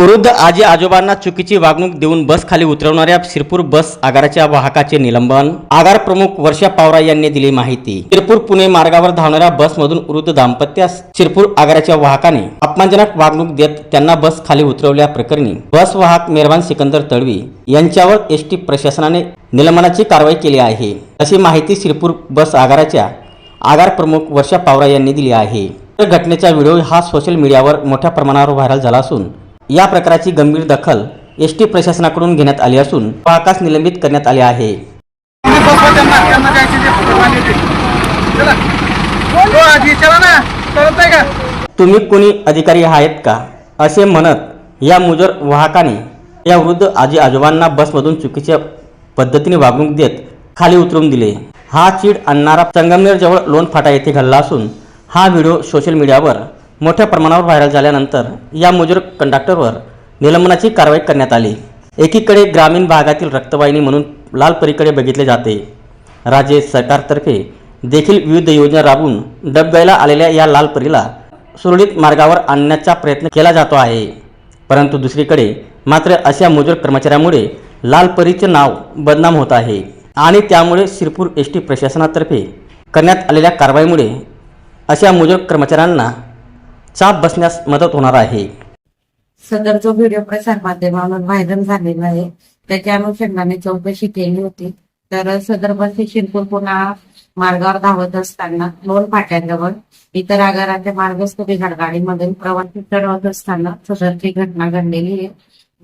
वृद्ध आजी आजोबांना चुकीची वागणूक देऊन बस खाली उतरवणाऱ्या शिरपूर बस आगाराच्या वाहकाचे निलंबन. आगार प्रमुख वर्षा पावरा यांनी दिली माहिती. शिरपूर पुणे मार्गावर धावणाऱ्या बसमधून वृद्ध दाम्पत्यास शिरपूर आगाराच्या वाहकाने अपमानजनक वागणूक देत त्यांना बस खाली उतरवल्या प्रकरणी बस वाहक मेहरबान सिकंदर तळवी यांच्यावर एस टी प्रशासनाने निलंबनाची कारवाई केली आहे. अशी माहिती शिरपूर बस आगाराच्या आगार प्रमुख वर्षा पावरा यांनी दिली आहे. तर घटनेचा व्हिडिओ हा सोशल मीडियावर मोठ्या प्रमाणावर व्हायरल झाला असून या प्रकाराची गंभीर दखल एस टी प्रशासनाकडून घेण्यात आली असून वाहकास निलंबित करण्यात आले आहे. तुम्ही कोणी अधिकारी आहेत का? असे म्हणत या मुजर वाहकाने या वृद्ध आजी आजोबांना बसमधून चुकीच्या पद्धतीने वागणूक देत खाली उतरून दिले. हा चीड आणणारा संगमनेरजवळ लोन फाटा येथे घडला असून हा व्हिडिओ सोशल मीडियावर मोठ्या प्रमाणावर व्हायरल झाल्यानंतर या मजूर कंडक्टरवर निलंबनाची कारवाई करण्यात आली. एकीकडे ग्रामीण भागातील रक्तवाहिनी म्हणून लाल परीकडे बघितले जाते. राज्य सरकारतर्फे देखील विविध योजना राबवून डबगायला आलेल्या या लाल परीला सुरळीत मार्गावर आणण्याचा प्रयत्न केला जातो आहे. परंतु दुसरीकडे मात्र अशा मजूर कर्मचाऱ्यामुळे लाल परीचे नाव बदनाम होत आहे आणि त्यामुळे शिरपूर एस टी प्रशासनातर्फे करण्यात आलेल्या कारवाईमुळे अशा मजूर कर्मचाऱ्यांना चाप बसण्यास मदत होणार आहे. सदर जो व्हिडिओ प्रसार माध्यमावर व्हायरल झालेला आहे त्याच्या अनुषंगाने चौकशी केली होती. तर सदर बस ही शिरपूर पुन्हा मार्गावर धावत असताना दोन फाट्यांजवळ इतर आगाराच्या मार्गस्थ बिघाड गाडीमधून प्रवासी चढवत असताना सदरची घटना घडलेली आहे.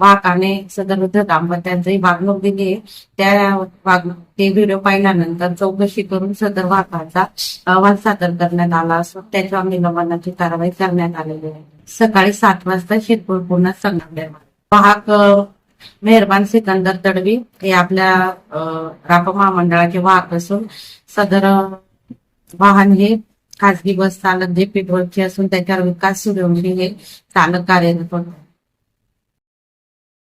वाहकाने सदर वृद्ध दाम्पत्यांची वागणूक दिली त्या वागणूक ते व्हिडिओ पाहिल्यानंतर चौकशी करून सदर वाहकाचा अहवाल सादर करण्यात आला असून त्याच्यावर निलंबनाची कारवाई करण्यात आलेली आहे. सकाळी सात वाजता शिरपूर पूर्ण संगमनेर वाहक मेहरबान सिकंदर तडवी हे आपल्या राप महामंडळाचे वाहक असून सदर वाहन हे खासगी बस चालक जे पेट्रोलचे असून त्याच्यावर विकास सूर्यवंशी हे चालक कार्यरत होते.